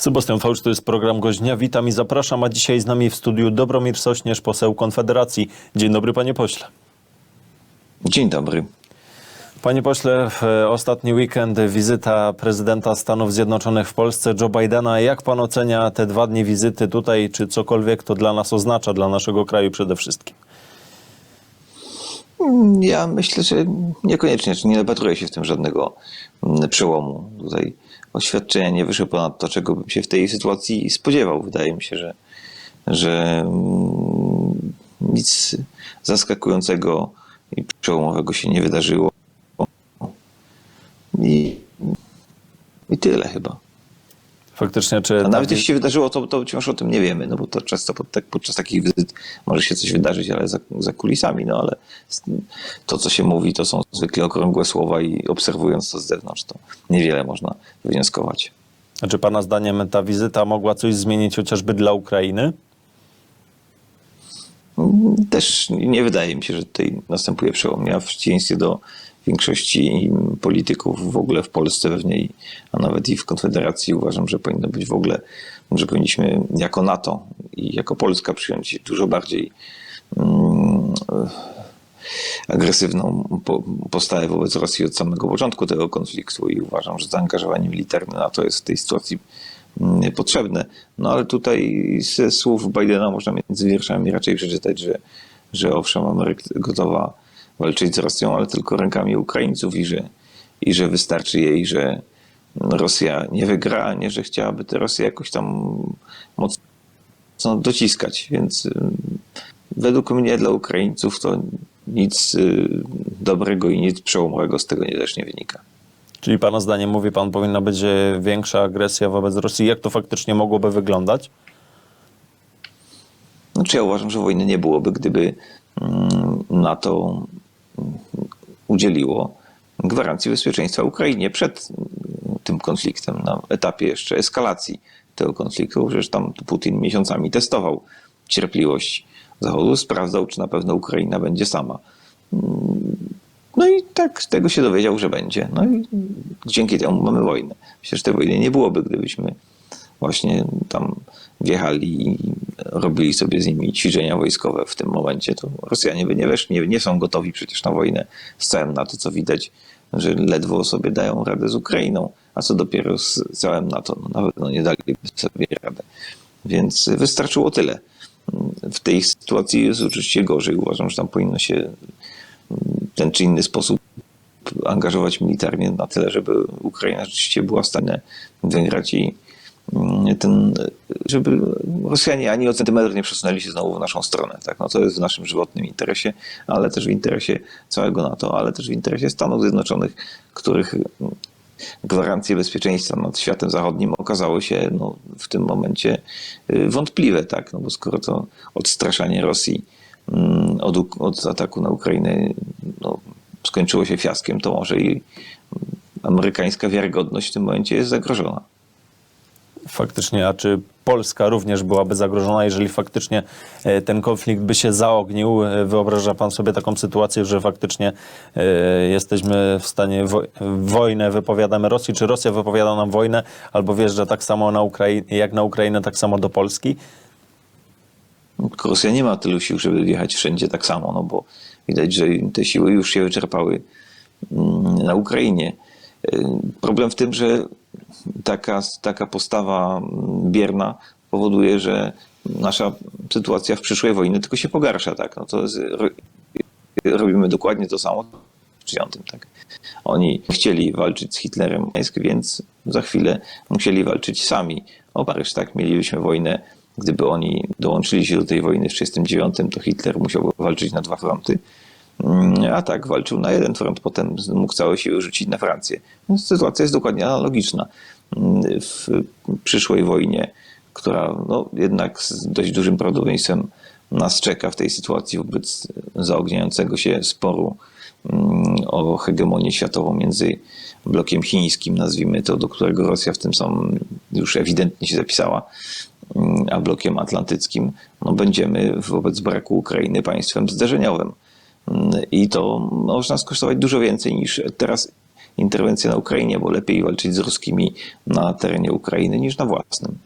Sebastian Fałsz, to jest program Gość Dnia. Witam i zapraszam, a dzisiaj z nami w studiu Dobromir Sośnierz, poseł Konfederacji. Dzień dobry, panie pośle. Dzień dobry. Panie pośle, w ostatni weekend wizyta prezydenta Stanów Zjednoczonych w Polsce, Joe Bidena. Jak pan ocenia te dwa dni wizyty tutaj? Czy cokolwiek to dla nas oznacza, dla naszego kraju przede wszystkim? Ja myślę, że niekoniecznie, nie dopatruję się w tym żadnego mm, przełomu. Tutaj oświadczenia nie wyszły ponad to, czego bym się w tej sytuacji spodziewał. Wydaje mi się, że, że mm, nic zaskakującego i przełomowego się nie wydarzyło. I, i tyle chyba. Faktycznie, czy... A nawet jeśli się wydarzyło, to, to wciąż o tym nie wiemy, no bo to często pod, tak, podczas takich wizyt może się coś wydarzyć, ale za, za kulisami, no ale to, co się mówi, to są zwykle okrągłe słowa i obserwując to z zewnątrz, to niewiele można wywnioskować. Czy pana zdaniem ta wizyta mogła coś zmienić chociażby dla Ukrainy? Też nie wydaje mi się, że tutaj następuje przełom. Ja w przeciwieństwie do większości polityków w ogóle w Polsce pewnie, a nawet i w Konfederacji uważam, że powinno być w ogóle, że powinniśmy jako NATO i jako Polska przyjąć dużo bardziej mm, agresywną po- postawę wobec Rosji od samego początku tego konfliktu i uważam, że zaangażowanie militarne NATO jest w tej sytuacji mm, potrzebne. No ale tutaj ze słów Bidena można między wierszami raczej przeczytać, że, że owszem, Ameryka gotowa walczyć z Rosją, ale tylko rękami Ukraińców i że, i że wystarczy jej, że Rosja nie wygra, a nie że chciałaby tę Rosję jakoś tam mocno dociskać. Więc y, według mnie dla Ukraińców to nic y, dobrego i nic przełomowego z tego nie, też nie wynika. Czyli pana zdaniem, mówi pan, powinna być większa agresja wobec Rosji. Jak to faktycznie mogłoby wyglądać? Znaczy ja uważam, że wojny nie byłoby, gdyby mm, NATO udzieliło gwarancji bezpieczeństwa Ukrainie przed tym konfliktem, na etapie jeszcze eskalacji tego konfliktu. Przecież tam Putin miesiącami testował cierpliwość Zachodu, sprawdzał, czy na pewno Ukraina będzie sama. No i tak tego się dowiedział, że będzie. No i dzięki temu mamy wojnę. Przecież tej wojny nie byłoby, gdybyśmy właśnie tam wjechali robili sobie z nimi ćwiczenia wojskowe w tym momencie, to Rosjanie by nie weszli, nie, nie są gotowi przecież na wojnę z całym NATO, co widać, że ledwo sobie dają radę z Ukrainą, a co dopiero z całym NATO, no, na pewno nie daliby sobie radę. Więc wystarczyło tyle. W tej sytuacji jest oczywiście gorzej. Uważam, że tam powinno się w ten czy inny sposób angażować militarnie na tyle, żeby Ukraina rzeczywiście była w stanie wygrać i ten, żeby Rosjanie ani o centymetr nie przesunęli się znowu w naszą stronę. Tak? No to jest w naszym żywotnym interesie, ale też w interesie całego NATO, ale też w interesie Stanów Zjednoczonych, których gwarancje bezpieczeństwa nad światem zachodnim okazały się no, w tym momencie y, wątpliwe, tak? no bo skoro to odstraszanie Rosji mm, od, od ataku na Ukrainę no, skończyło się fiaskiem, to może i mm, amerykańska wiarygodność w tym momencie jest zagrożona. Faktycznie, a czy Polska również byłaby zagrożona, jeżeli faktycznie e, ten konflikt by się zaognił? E, Wyobraża pan sobie taką sytuację, że faktycznie e, jesteśmy w stanie wo- wojnę wypowiadamy Rosji, czy Rosja wypowiada nam wojnę, albo wjeżdża tak samo na Ukrai- jak na Ukrainę, tak samo do Polski? Rosja nie ma tylu sił, żeby wjechać wszędzie tak samo, no bo widać, że te siły już się wyczerpały mm, na Ukrainie. Problem w tym, że taka, taka postawa bierna powoduje, że nasza sytuacja w przyszłej wojnie tylko się pogarsza. Tak? No to jest, ro- robimy dokładnie to samo w 90. Tak? Oni chcieli walczyć z Hitlerem, więc za chwilę musieli walczyć sami o Paryż. Tak? Mielibyśmy wojnę, gdyby oni dołączyli się do tej wojny w 1939, to Hitler musiałby walczyć na dwa fronty. Mm, A tak, walczył na jeden front, potem mógł całe siły rzucić na Francję. Więc sytuacja jest dokładnie analogiczna. Mm, W przyszłej wojnie, która no, jednak z dość dużym prawdopodobieństwem nas czeka w tej sytuacji wobec zaogniającego się sporu mm, o hegemonię światową między blokiem chińskim, nazwijmy to, do którego Rosja w tym samym już ewidentnie się zapisała, a blokiem atlantyckim, no będziemy wobec braku Ukrainy państwem zderzeniowym. I to może nas kosztować dużo więcej niż teraz interwencję na Ukrainie, bo lepiej walczyć z ruskimi na terenie Ukrainy niż na własnym.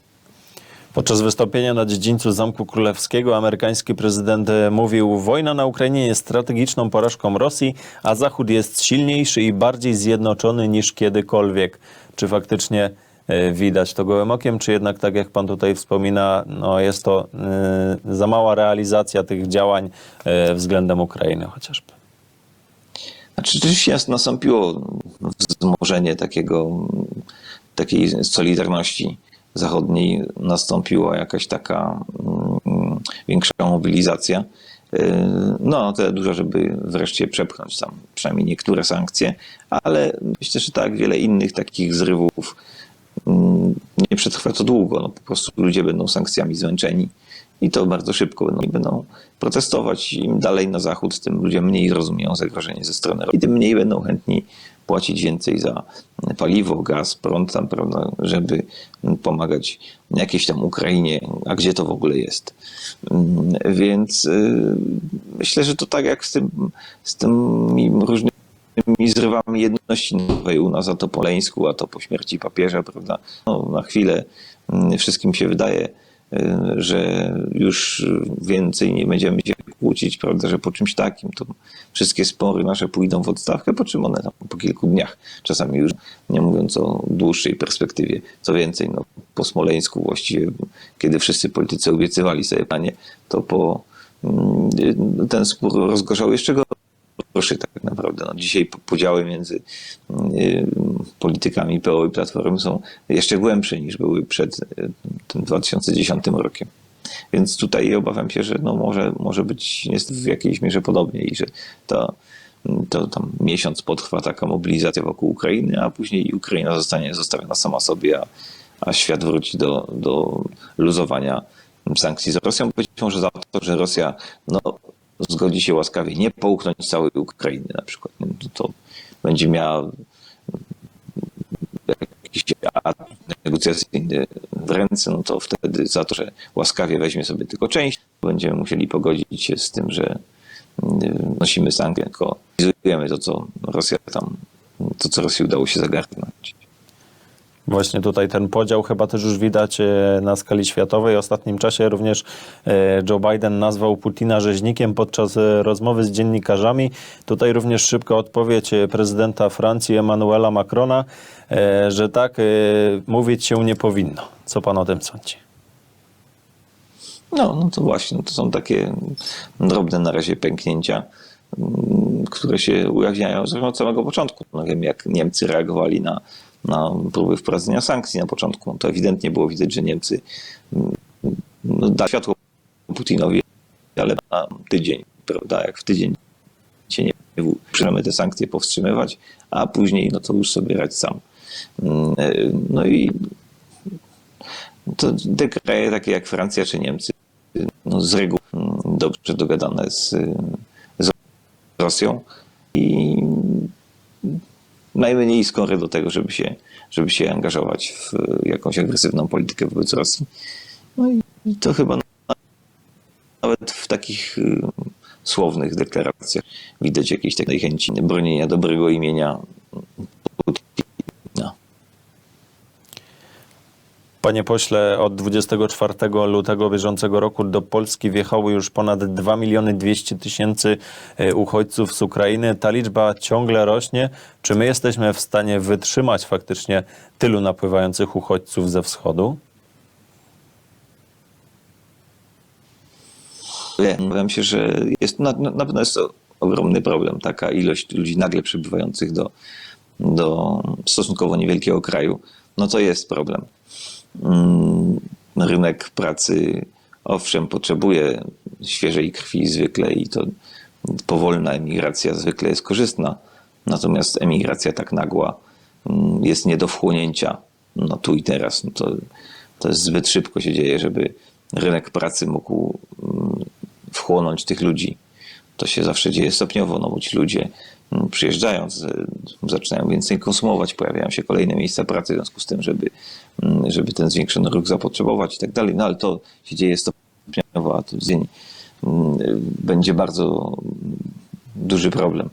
Podczas wystąpienia na dziedzińcu Zamku Królewskiego amerykański prezydent mówił: Wojna na Ukrainie jest strategiczną porażką Rosji, a Zachód jest silniejszy i bardziej zjednoczony niż kiedykolwiek. Czy faktycznie widać to gołym okiem, czy jednak, tak jak pan tutaj wspomina, no jest to e, za mała realizacja tych działań e, względem Ukrainy chociażby? Znaczy, rzeczywiście nas- nastąpiło wzmożenie takiego, takiej solidarności zachodniej, nastąpiła jakaś taka mm, większa mobilizacja. No, na tyle dużo, żeby wreszcie przepchnąć tam przynajmniej niektóre sankcje, ale myślę, że tak wiele innych takich zrywów nie przetrwa to długo. No, po prostu ludzie będą sankcjami zmęczeni i to bardzo szybko będą, będą protestować. Im dalej na zachód, tym ludzie mniej rozumieją zagrożenie ze strony i tym mniej będą chętni płacić więcej za paliwo, gaz, prąd tam, prawda, żeby pomagać jakiejś tam Ukrainie, a gdzie to w ogóle jest. Mm, Więc y, myślę, że to tak jak z, tym, z różnymi zrywamy jedności nowej u nas, a to po Leńsku, a to po śmierci papieża, prawda? No, na chwilę mm, wszystkim się wydaje, y, że już więcej nie będziemy się kłócić, prawda, że po czymś takim to wszystkie spory nasze pójdą w odstawkę, po czym one tam po kilku dniach, czasami już nie mówiąc o dłuższej perspektywie. Co więcej, no, po Smoleńsku właściwie, kiedy wszyscy politycy obiecywali sobie panie, to po mm, ten spór rozgorzał jeszcze tak naprawdę. No, dzisiaj po- podziały między y, politykami PO i Platformy są jeszcze głębsze niż były przed y, tym 2010 rokiem. Więc tutaj obawiam się, że no może, może być niestety w jakiejś mierze podobnie i że to, to tam miesiąc potrwa taka mobilizacja wokół Ukrainy, a później Ukraina zostanie zostawiona sama sobie, a, a świat wróci do, do luzowania sankcji z Rosją. Być może za to, że Rosja no, zgodzi się łaskawie nie połknąć całej Ukrainy na przykład. Nie? To, to będzie miała jakiś negocjacyjny w ręce, no to wtedy za to, że łaskawie weźmie sobie tylko część, będziemy musieli pogodzić się z tym, że y, nosimy sankcje, tylko realizujemy to, co Rosja tam, to, co Rosji udało się zagarnąć. Właśnie tutaj ten podział chyba też już widać e, na skali światowej. W ostatnim czasie również e, Joe Biden nazwał Putina rzeźnikiem podczas e, rozmowy z dziennikarzami. Tutaj również szybka odpowiedź prezydenta Francji Emmanuela Macrona, że tak mówić się nie powinno. Co pan o tym sądzi? No, no to właśnie, to są takie drobne na razie pęknięcia, mm, które się ujawniają od samego początku. No wiem, jak Niemcy reagowali na, na próby wprowadzenia sankcji na początku. To ewidentnie było widać, że Niemcy mm, no, da światło Putinowi, ale na tydzień, prawda, jak w tydzień się nie możemy te sankcje powstrzymywać, a później no to już sobie radź sam. Mm, No i to te kraje takie jak Francja czy Niemcy no z reguły mm, dobrze dogadane z, z Rosją i najmniej skory do tego, żeby się, żeby się angażować w jakąś agresywną politykę wobec Rosji. No i to chyba nawet w takich y, słownych deklaracjach widać jakieś takiej chęci bronienia dobrego imienia Panie pośle, od 24 lutego bieżącego roku do Polski wjechało już ponad 2 miliony 200 tysięcy e, uchodźców z Ukrainy. Ta liczba ciągle rośnie. Czy my jesteśmy w stanie wytrzymać faktycznie tylu napływających uchodźców ze wschodu? Wydaje mi się, że jest, na, na pewno jest to ogromny problem, taka ilość ludzi nagle przybywających do, do stosunkowo niewielkiego kraju, no to jest problem. Mm, Rynek pracy, owszem, potrzebuje świeżej krwi zwykle i to powolna emigracja zwykle jest korzystna, natomiast emigracja tak nagła mm, jest nie do wchłonięcia no tu i teraz. No to, to jest zbyt szybko się dzieje, żeby rynek pracy mógł mm, wchłonąć tych ludzi. To się zawsze dzieje stopniowo, no bo ci ludzie przyjeżdżając y, zaczynają więcej konsumować, pojawiają się kolejne miejsca pracy w związku z tym, żeby, mm, żeby ten zwiększony ruch zapotrzebować i tak dalej. No ale to się dzieje stopniowo, a to dzień będzie bardzo duży problem.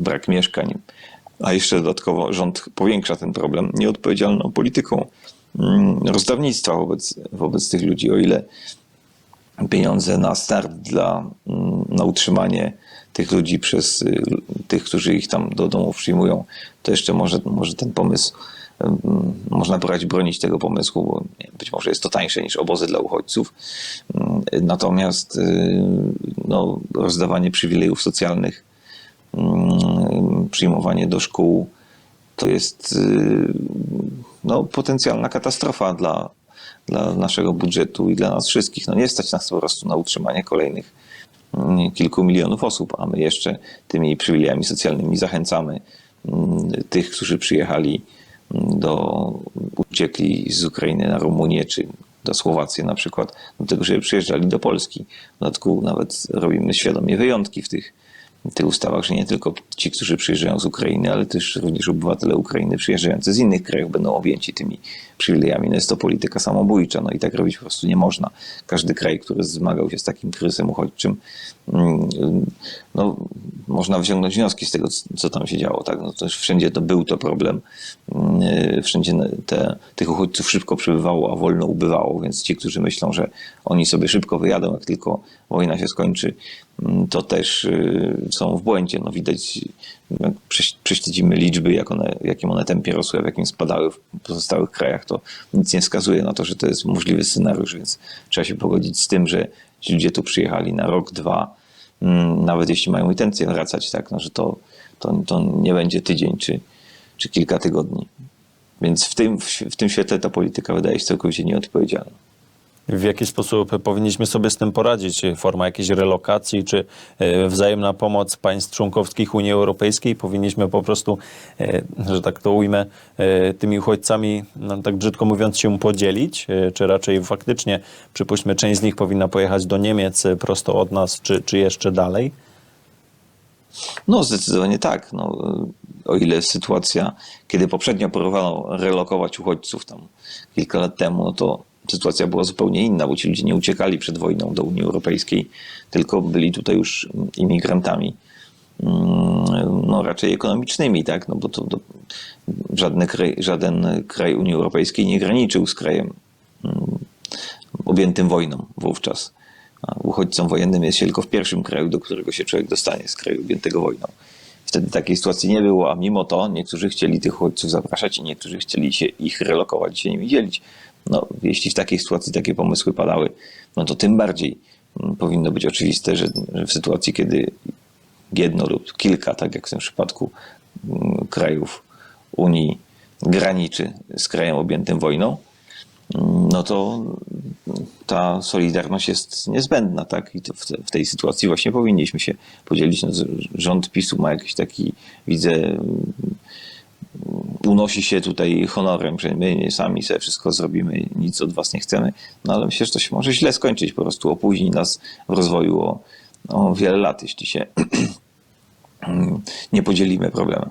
Brak mieszkań, a jeszcze dodatkowo rząd powiększa ten problem nieodpowiedzialną polityką mm, rozdawnictwa wobec, wobec tych ludzi, o ile pieniądze na start dla, mm, na utrzymanie tych ludzi przez y, tych, którzy ich tam do domów przyjmują, to jeszcze może, może ten pomysł, można brać bronić tego pomysłu, bo być może jest to tańsze niż obozy dla uchodźców. Ym, Natomiast y, no, rozdawanie przywilejów socjalnych, ym, przyjmowanie do szkół, to jest y, no, potencjalna katastrofa dla, dla naszego budżetu i dla nas wszystkich. No, nie stać nas po prostu na utrzymanie kolejnych mm, kilku milionów osób, a my jeszcze tymi przywilejami socjalnymi zachęcamy mm, tych, którzy przyjechali mm, do, uciekli z Ukrainy na Rumunię czy do Słowacji na przykład, do tego, żeby przyjeżdżali do Polski. W dodatku nawet robimy świadomie wyjątki w tych, w tych ustawach, że nie tylko ci, którzy przyjeżdżają z Ukrainy, ale też również obywatele Ukrainy przyjeżdżający z innych krajów będą objęci tymi przywilejami. No jest to polityka samobójcza, no i tak robić po prostu nie można. Każdy kraj, który zmagał się z takim kryzysem uchodźczym, mm, no, można wyciągnąć wnioski z tego, co tam się działo. Tak? No, to wszędzie to był to problem. Mm, Wszędzie te, tych uchodźców szybko przybywało, a wolno ubywało, więc ci, którzy myślą, że oni sobie szybko wyjadą, jak tylko wojna się skończy, mm, to też y, są w błędzie. No, widać, prześledzimy liczby, jak one, w jakim one tempie rosły, w jakim spadały w pozostałych krajach, to nic nie wskazuje na to, że to jest możliwy scenariusz, więc trzeba się pogodzić z tym, że ci ludzie tu przyjechali na rok, dwa, mm, nawet jeśli mają intencję wracać, tak, no, że to, to, to nie będzie tydzień czy, czy kilka tygodni. Więc w tym, w tym świetle ta polityka wydaje się całkowicie nieodpowiedzialna. W jaki sposób powinniśmy sobie z tym poradzić? Forma jakiejś relokacji, czy e, wzajemna pomoc państw członkowskich Unii Europejskiej? Powinniśmy po prostu, e, że tak to ujmę, e, tymi uchodźcami, no, tak brzydko mówiąc, się podzielić? Czy raczej faktycznie, przypuśćmy, część z nich powinna pojechać do Niemiec prosto od nas, czy, czy jeszcze dalej? No, zdecydowanie tak. No, o ile sytuacja, kiedy poprzednio próbowano relokować uchodźców tam kilka lat temu, no to sytuacja była zupełnie inna, bo ci ludzie nie uciekali przed wojną do Unii Europejskiej, tylko byli tutaj już imigrantami. mm, No, raczej ekonomicznymi, tak? No bo to, żadny, kraj, żaden kraj Unii Europejskiej nie graniczył z krajem mm, objętym wojną wówczas. Uchodźcą wojennym jest się tylko w pierwszym kraju, do którego się człowiek dostanie, z kraju objętego wojną. Wtedy takiej sytuacji nie było, a mimo to niektórzy chcieli tych uchodźców zapraszać i niektórzy chcieli się ich relokować się nimi dzielić. No, jeśli w takiej sytuacji takie pomysły padały, no to tym bardziej mm, powinno być oczywiste, że, w sytuacji, kiedy jedno lub kilka, tak jak w tym przypadku mm, krajów Unii graniczy z krajem objętym wojną, mm, no to ta solidarność jest niezbędna, tak? I w, te, w tej sytuacji właśnie powinniśmy się podzielić. No, rząd PiSu ma jakiś taki, widzę, unosi się tutaj honorem, że my sami sobie wszystko zrobimy, nic od was nie chcemy. No ale myślę, że to się może źle skończyć, po prostu opóźni nas w rozwoju o, o wiele lat, jeśli się nie podzielimy problemem.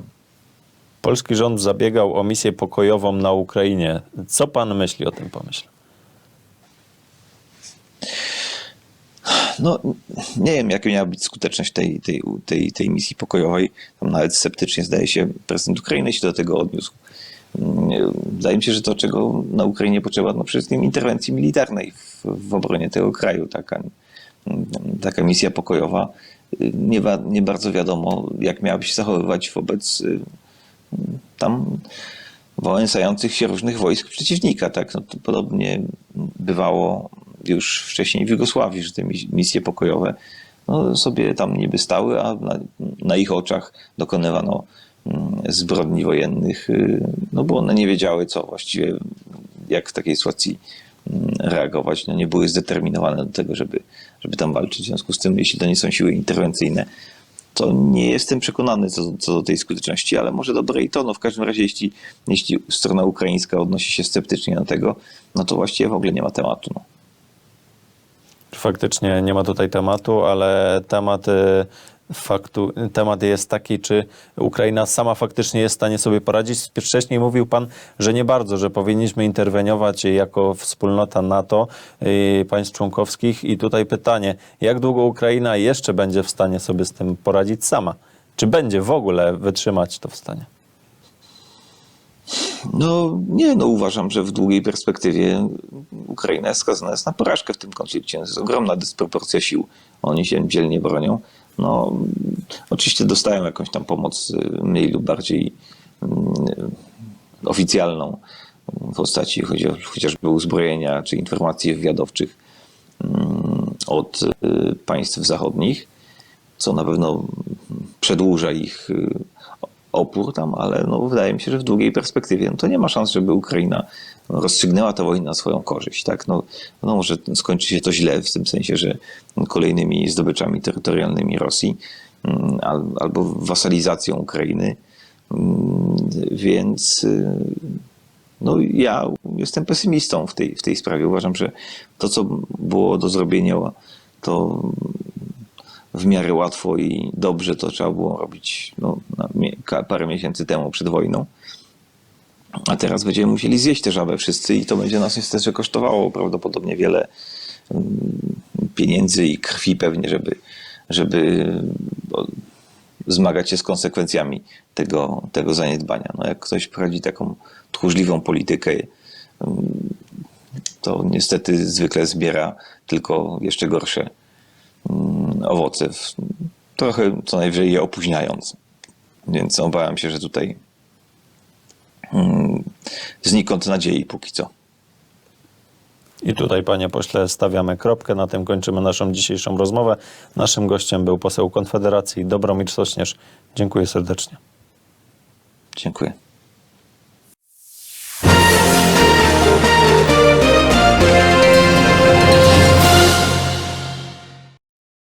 Polski rząd zabiegał o misję pokojową na Ukrainie. Co pan myśli o tym pomyśle? No, nie wiem, jaka miała być skuteczność tej, tej, tej, tej misji pokojowej. Tam nawet sceptycznie zdaje się prezydent Ukrainy się do tego odniósł. Mm, Wydaje mi się, że to, czego na Ukrainie potrzeba, no przede wszystkim interwencji militarnej w, w obronie tego kraju. Taka, taka misja pokojowa. Nie, wa- nie bardzo wiadomo, jak miałaby się zachowywać wobec y, tam wałęsających się różnych wojsk przeciwnika. Tak? No, podobnie bywało już wcześniej w Jugosławii, że te mis- misje pokojowe no, sobie tam niby stały, a na, na ich oczach dokonywano mm, zbrodni wojennych, y, no bo one nie wiedziały, co właściwie, jak w takiej sytuacji mm, reagować. No, nie były zdeterminowane do tego, żeby, żeby tam walczyć. W związku z tym, jeśli to nie są siły interwencyjne, to nie jestem przekonany co, co do tej skuteczności, ale może dobre i to. No w każdym razie, jeśli, jeśli strona ukraińska odnosi się sceptycznie do tego, no to właściwie w ogóle nie ma tematu. No. Faktycznie nie ma tutaj tematu, ale temat, e, faktu, temat jest taki, czy Ukraina sama faktycznie jest w stanie sobie poradzić. Wcześniej mówił pan, że nie bardzo, że powinniśmy interweniować jako wspólnota NATO i państw członkowskich. I tutaj pytanie, jak długo Ukraina jeszcze będzie w stanie sobie z tym poradzić sama? Czy będzie w ogóle wytrzymać to w stanie? No nie, no uważam, że w długiej perspektywie Ukraina jest skazana jest na porażkę w tym konflikcie. Jest ogromna dysproporcja sił. Oni się dzielnie bronią. No, oczywiście dostają jakąś tam pomoc y, mniej lub bardziej mm, oficjalną w postaci chociażby uzbrojenia czy informacji wywiadowczych mm, od y, państw zachodnich, co na pewno przedłuża ich y, opór tam, ale no, wydaje mi się, że w długiej perspektywie no, to nie ma szans, żeby Ukraina rozstrzygnęła tę wojnę na swoją korzyść. Tak? No, no, może skończy się to źle, w tym sensie, że kolejnymi zdobyczami terytorialnymi Rosji mm, al, albo wasalizacją Ukrainy. Mm, Więc y, no, ja jestem pesymistą w tej, w tej sprawie. Uważam, że to, co było do zrobienia, to w miarę łatwo i dobrze to trzeba było robić no, parę miesięcy temu przed wojną. A teraz będziemy musieli zjeść tę żabę wszyscy i to będzie nas niestety kosztowało prawdopodobnie wiele mm, pieniędzy i krwi pewnie, żeby, żeby zmagać się z konsekwencjami tego, tego zaniedbania. No, jak ktoś prowadzi taką tchórzliwą politykę, mm, to niestety zwykle zbiera tylko jeszcze gorsze owoce, trochę co najwyżej je opóźniając. Więc obawiam się, że tutaj mm, znikąd nadziei póki co. I tutaj, panie pośle, stawiamy kropkę. Na tym kończymy naszą dzisiejszą rozmowę. Naszym gościem był poseł Konfederacji Dobromir Sośnierz. Dziękuję serdecznie. Dziękuję.